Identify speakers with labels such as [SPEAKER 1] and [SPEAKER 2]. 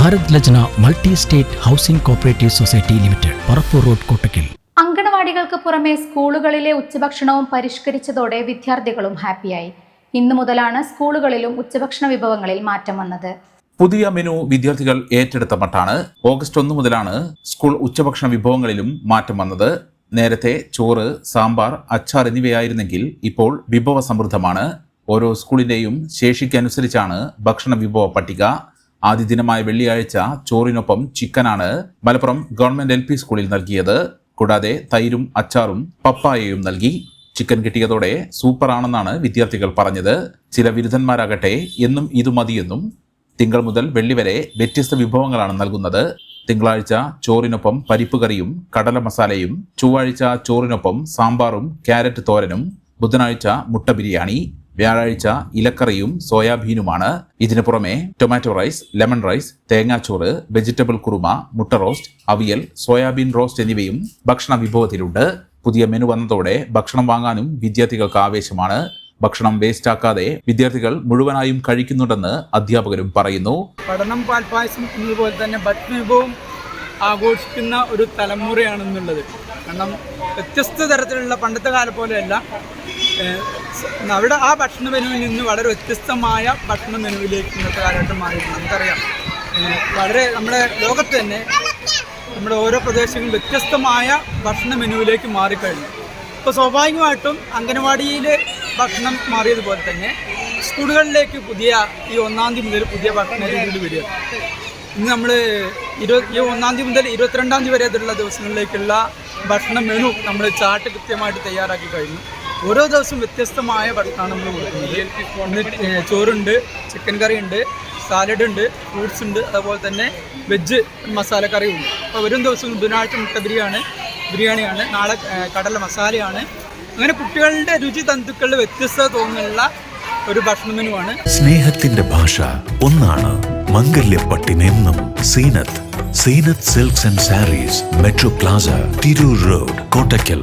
[SPEAKER 1] Bharat Lajna multi state housing cooperative society limited Parappur road Kottakkal.
[SPEAKER 2] അങ്കണവാടികൾക്ക് പുറമെ സ്കൂളുകളിലെ ഉച്ചഭക്ഷണവും പരിഷ്കരിച്ചതോടെ വിദ്യാർത്ഥികളും ഹാപ്പിയായി. ഇന്നു മുതലാണ് സ്കൂളുകളിലും ഉച്ചഭക്ഷണ വിഭവങ്ങളിൽ മാറ്റം വന്നത്.
[SPEAKER 3] പുതിയ മെനു വിദ്യാർത്ഥികൾ ഏറ്റെടുത്ത മട്ടാണ്. ഓഗസ്റ്റ് ഒന്ന് മുതലാണ് സ്കൂൾ ഉച്ചഭക്ഷണ വിഭവങ്ങളിലും മാറ്റം വന്നത്. നേരത്തെ ചോറ് സാമ്പാർ അച്ചാർ എന്നിവയായിരുന്നെങ്കിൽ ഇപ്പോൾ വിഭവ സമൃദ്ധമാണ്. ഓരോ സ്കൂളിന്റെയും ശേഷിക്കനുസരിച്ചാണ് ഭക്ഷണ വിഭവ പട്ടിക. ആദ്യ ദിനമായ വെള്ളിയാഴ്ച ചോറിനൊപ്പം ചിക്കനാണ് മലപ്പുറം ഗവൺമെന്റ് എൽ പി സ്കൂളിൽ നൽകിയത്. കൂടാതെ തൈരും അച്ചാറും പപ്പായയും നൽകി. ചിക്കൻ കിട്ടിയതോടെ സൂപ്പറാണെന്നാണ് വിദ്യാർത്ഥികൾ പറഞ്ഞത്. ചില ബിരുദന്മാരാകട്ടെ എന്നും ഇത് മതിയെന്നും തിങ്കൾ മുതൽ വെള്ളി വരെ വ്യത്യസ്ത വിഭവങ്ങളാണ് നൽകുന്നത്. തിങ്കളാഴ്ച ചോറിനൊപ്പം പരിപ്പ് കറിയും കടല മസാലയും ചൊവ്വാഴ്ച ചോറിനൊപ്പം സാമ്പാറും ക്യാരറ്റ് തോരനും ബുധനാഴ്ച മുട്ട ബിരിയാണി വ്യാഴാഴ്ച ഇലക്കറിയും സോയാബീനുമാണ്. ഇതിനു പുറമെ ടൊമാറ്റോ റൈസ് ലെമൺ റൈസ് തേങ്ങാച്ചോറ് വെജിറ്റബിൾ കുറുമ മുട്ട റോസ്റ്റ് അവിയൽ സോയാബീൻ റോസ്റ്റ് എന്നിവയും ഭക്ഷണ വിഭവത്തിലുണ്ട്. പുതിയ മെനു വന്നതോടെ ഭക്ഷണം വാങ്ങാനും വിദ്യാർത്ഥികൾക്ക് ആവേശമാണ്. ഭക്ഷണം വേസ്റ്റ് ആക്കാതെ വിദ്യാർത്ഥികൾ മുഴുവനായും കഴിക്കുന്നുണ്ടെന്ന് അധ്യാപകരും പറയുന്നു.
[SPEAKER 4] പഠനം പാൽപ്പായസം എന്നതുപോലെ തന്നെ ഭക്ഷണ വിഭവം ആഘോഷിക്കുന്ന ഒരു തലമുറയാണെന്നുള്ളത്. കാരണം വ്യത്യസ്ത തരത്തിലുള്ള പണ്ടത്തെ കാലം പോലെയല്ല. അവിടെ ആ ഭക്ഷണ മെനുവിൽ നിന്ന് വളരെ വ്യത്യസ്തമായ ഭക്ഷണ മെനുവിലേക്ക് ഇന്നത്തെ കാലഘട്ടം മാറിയിട്ടുണ്ട്. നമുക്കറിയാം. വളരെ നമ്മുടെ ലോകത്ത് തന്നെ നമ്മുടെ ഓരോ പ്രദേശങ്ങളും വ്യത്യസ്തമായ ഭക്ഷണ മെനുവിലേക്ക് മാറിക്കഴിഞ്ഞു. ഇപ്പോൾ സ്വാഭാവികമായിട്ടും അംഗനവാടിയിൽ ഭക്ഷണം മാറിയതുപോലെ തന്നെ സ്കൂളുകളിലേക്ക് പുതിയ ഈ ഒന്നാം തീയതി മുതൽ പുതിയ ഭക്ഷണ രീതിയിൽ വരിക. ഇന്ന് നമ്മൾ ഇരുപത് ഈ ഒന്നാം തീയതി മുതൽ ഇരുപത്തിരണ്ടാം തീയതി വരെയുള്ള ദിവസങ്ങളിലേക്കുള്ള ഭക്ഷണ മെനു നമ്മൾ ചാർട്ട് കൃത്യമായിട്ട് തയ്യാറാക്കി കഴിഞ്ഞു. ഓരോ ദിവസവും വ്യത്യസ്തമായ ഭക്ഷണമാണ് നമ്മൾ കൊടുക്കുന്നത്. ചോറുണ്ട് ചിക്കൻ കറി ഉണ്ട് സാലഡ് ഉണ്ട് ഫ്രൂട്ട്സ് ഉണ്ട് അതുപോലെ തന്നെ വെജ് മസാല കറിയും ഉണ്ട്. അപ്പോൾ വരും ദിവസം ബുധനാഴ്ച മുട്ട ബിരിയാണ് ബിരിയാണിയാണ്. നാളെ കടല മസാലയാണ്. അങ്ങനെ കുട്ടികളുടെ രുചി തന്തുക്കളിൽ വ്യത്യസ്തത തോന്നുന്നുള്ള ഒരു ഭക്ഷണ മെനുവാണ്
[SPEAKER 5] സ്നേഹത്തിന്റെ ഭാഷ ഒന്നാണ് മംഗല്യപ്പട്ടിനെന്നും Zeenath. Zeenath silks and saris metro plaza Tirur road Kottakkal